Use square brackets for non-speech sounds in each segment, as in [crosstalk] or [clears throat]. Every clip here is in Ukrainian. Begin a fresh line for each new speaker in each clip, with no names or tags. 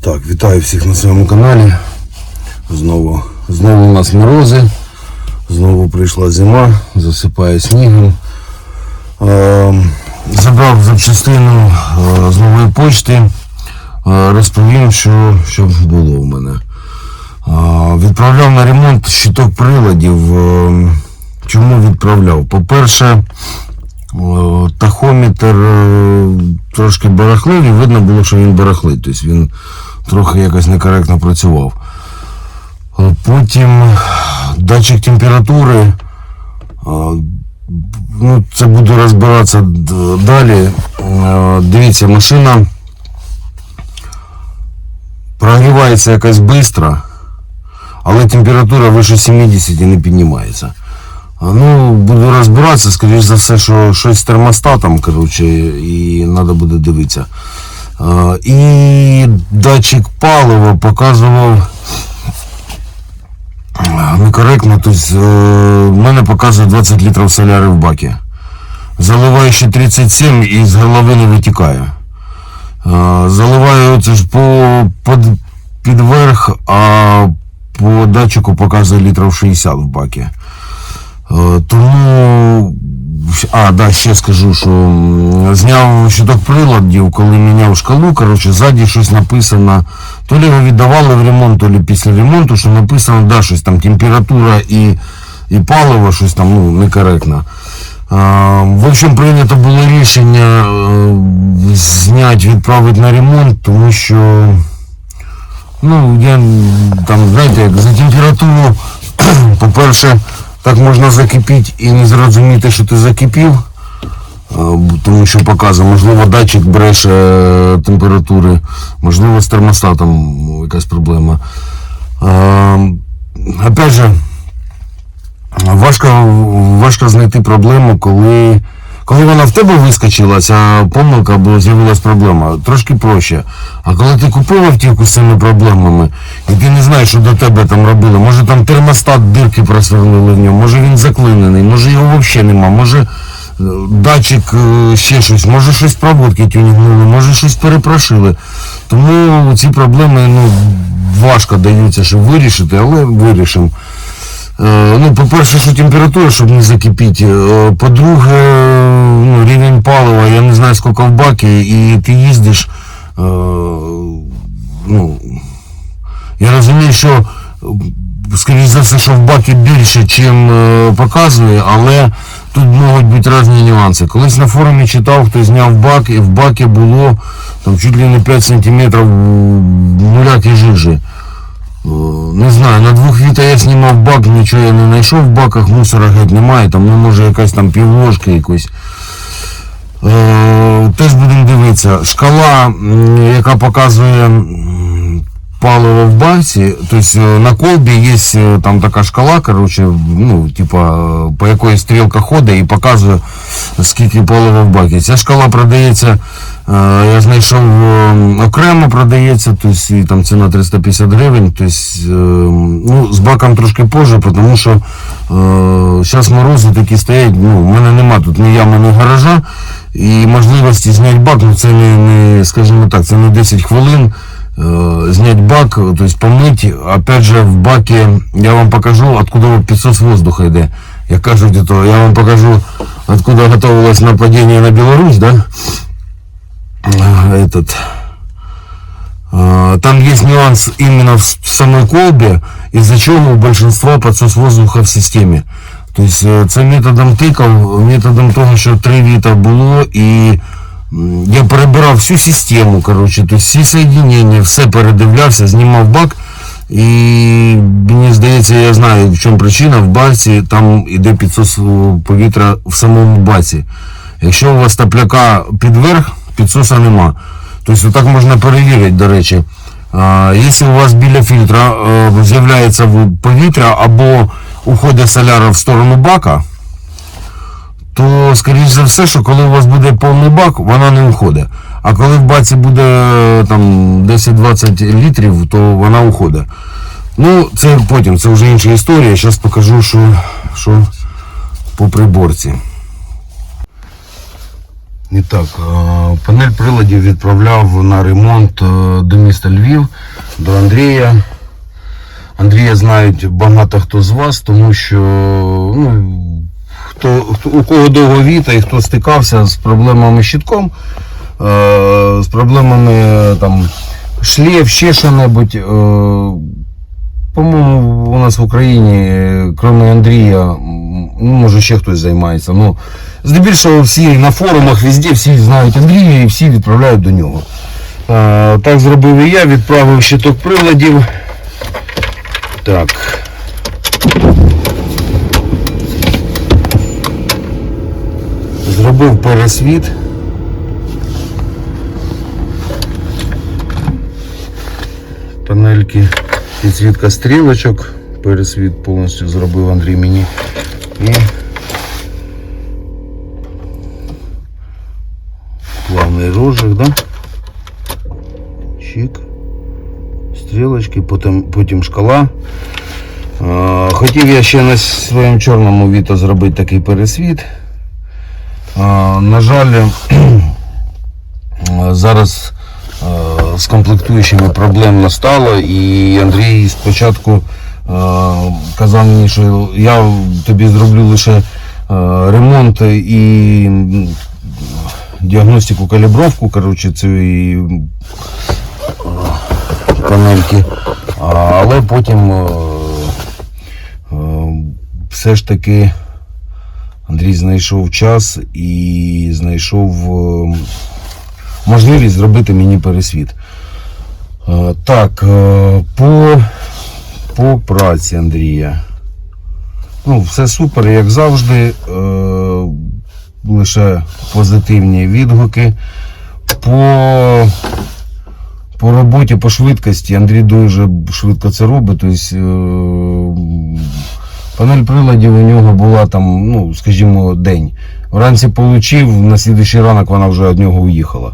Так, вітаю всіх на своєму каналі. Знову, знову у нас морози, знову прийшла зима, засипає снігом. Е, забрав запчастину е, з нової почти. Е, розповім, що, що було у мене. Е, відправляв на ремонт щиток приладів. Е, чому відправляв? По-перше, Тахометр е, трошки барахлив і видно було, що він барахлить. Тобто він трохи якось некоректно працював. Е, Потім датчик температури. е, Ну, це буду розбиратися далі. Е, Дивіться, машина прогрівається якось швидко, але температура вище 70 не піднімається. Ну, буду розбиратися, скоріш за все, що щось з термостатом, коротше, і треба буде дивитися. І датчик палива показував некоректно, тобто е, в мене показує 20 літрів соляри в бакі. Заливаю ще 37 і з голови не витікає. Заливаю це ж по, під, верх, а по датчику показує літрів 60 в бакі. Е, Тому, а, да, ще скажу, що м, зняв щиток приладів, коли міняв шкалу, коротше, ззаді щось написано, то ли його віддавали в ремонт, то ли після ремонту, що написано, да, щось там температура і, і паливо, щось там ну, некоректно. А, в общем, прийнято було рішення е, зняти, відправити на ремонт, тому що Ну, я там, знаєте, як за температуру, [clears throat] по-перше, так можна закипіти і не зрозуміти, що ти закипів. Тому що показує, можливо, датчик бреше е, температури, можливо, з термостатом якась проблема. Опять же, важко, важко знайти проблему, коли, коли вона в тебе вискочила, ця помилка, або з'явилась проблема. Трошки проще. А коли ти купив автівку з цими проблемами, і ти не знаєш, що до тебе там робили, може там термостат дирки просвернули в ньому, може він заклинений, може його взагалі нема, може е, датчик е, ще щось, може щось проводки тюнінгнули, може щось перепрошили. Тому ці проблеми ну, важко даються, щоб вирішити, але вирішимо. Е, Ну, по-перше, що температура, щоб не закипіти. Е, По-друге, ну, рівень палива, я не знаю, скільки в бакі, і ти їздиш. е, Ну, я розумію, що скоріш за все, що в бакі більше, ніж показує, але тут можуть бути різні нюанси. Колись на форумі читав, хто зняв бак, і в бакі було там чуть ли не 5 сантиметрів нуляки жижі. Не знаю, на двох віта я знімав бак, нічого я не знайшов в баках, мусора геть немає, там ну, може якась там півложки якось. Е, теж будемо дивитися. Шкала, яка показує паливо в баці, тобто е, на колбі є е, там така шкала, коротше, ну, типа, е, по якої стрілка ходить і показує, скільки палива в бакі. Ця шкала продається, я знайшов окремо продається, тобто і там ціна 350 гривень. Тобто, ну, з баком трошки позже, тому що зараз морози такі стоять, ну, в мене нема тут ні ями, ні гаража. І можливості зняти бак, ну це не, не скажімо так, це не 10 хвилин. Е, Снять бак, то есть помыть, опять же в баке, я вам покажу, откуда вот підсос воздуха йде. Як кажуть, это, я вам покажу, откуда готовилось нападение на Беларусь, да? Э, Этот, э, там есть нюанс именно в с- в самой колбе, из-за чего у большинства подсос воздуха в системе. Тобто е, це методом тикав, методом того, що три віта було, і м, я перебирав всю систему, коротше, тобто всі соєдинення, все передивлявся, знімав бак. І мені здається, я знаю, в чому причина. В баці там іде підсос повітря в самому баці. Якщо у вас топляка підверх, підсоса нема. Тобто так можна перевірити, до речі. Якщо у вас біля фільтра е, з'являється повітря або уходить соляра в сторону бака, то скоріш за все, що коли у вас буде повний бак, вона не уходить. А коли в баці буде е, там 10-20 літрів, то вона уходить. Ну, це потім, це вже інша історія. Зараз покажу, що, що по приборці. І так, панель приладів відправляв на ремонт е, до міста Львів, до Андрія. Андрія знають багато хто з вас, тому що ну, хто, у кого довго віта і хто стикався з проблемами щитком, е, з проблемами там, шлєв, ще що-небудь. Е, по-моєму, у нас в Україні, крім Андрія, ну, може ще хтось займається. Ну, здебільшого всі на форумах, везде всі знають Андрія і всі відправляють до нього. Е, так зробив і я, відправив щиток приладів. Так. Зробив пересвіт. Панельки, підсвітка стрілочок. Пересвіт повністю зробив Андрій мені. І плавний розжиг, да? Чик. Стрілочки, потім, потім шкала. Хотів я ще на своєму чорному віто зробити такий пересвіт. На жаль, е, [clears throat] зараз е, з комплектуючими проблем настало і Андрій спочатку е, казав мені, що я тобі зроблю лише ремонт і діагностику, калібровку коротше, цієї панельки. Але потім все ж таки Андрій знайшов час і знайшов е, можливість зробити мені пересвіт. Е, Так, е, по, по праці Андрія. Ну, все супер, як завжди. Лише позитивні відгуки. По по роботі, по швидкості Андрій дуже швидко це робить. Тобто, панель приладів у нього була там, ну, скажімо, день. Вранці получив, на слідуючий ранок вона вже від нього уїхала.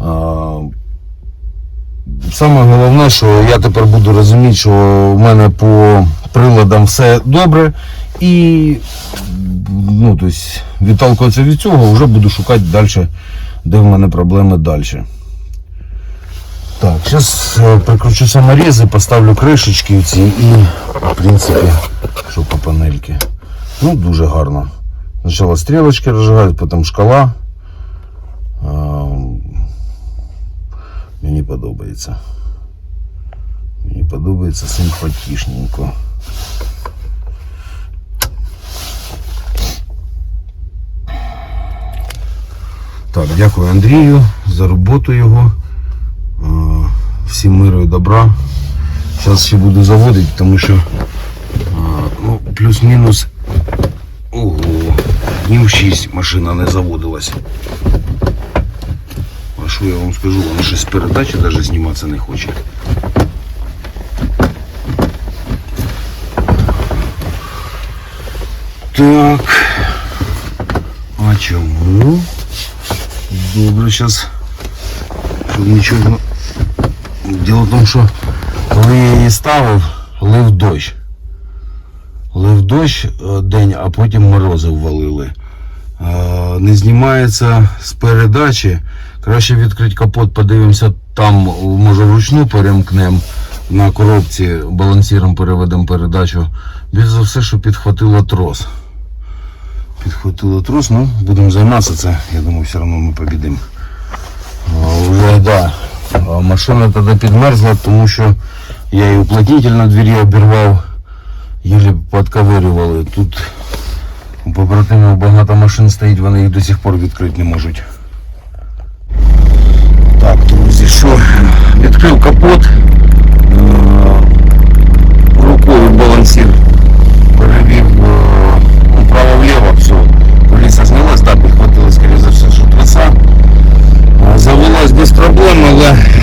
А, Саме головне, що я тепер буду розуміти, що в мене по приладам все добре. І ну, тобто, відталкуватися від цього, вже буду шукати далі, де в мене проблеми далі. Так, зараз прикручу саморези, поставлю кришечки ці і, в принципі, що по панельки. Ну, дуже гарно. Спочатку стрілочки розжигають, потім шкала. Мені подобається. Мені подобається симпатичненько. Так, дякую Андрію за роботу його. Е, Всім миру і добра. Зараз ще буду заводити, тому що е, ну, плюс-мінус ого, днів 6 машина не заводилась. А що я вам скажу, вона щось з передачі навіть зніматися не хоче. Так. А чому? Добре, зараз. Щоб нічого. Діло в тому, що коли я її ставив, лив дощ. Лив дощ е, день, а потім морози ввалили. Е, Не знімається з передачі. Краще відкрити капот, подивимося там, може вручну перемкнемо на коробці, балансіром переведемо передачу. Більш за все, що підхватило трос. Підхватило трос, ну будемо займатися це. Я думаю, все одно ми побідемо. А, Вже. Машина тоді підмерзла, тому що я і уплотнитель на двері обірвав, їлі підковирювали. Тут у побратимів багато машин стоїть, вони їх до сих пор відкрити не можуть. Так, друзі, що? Відкрив капот. проблем, але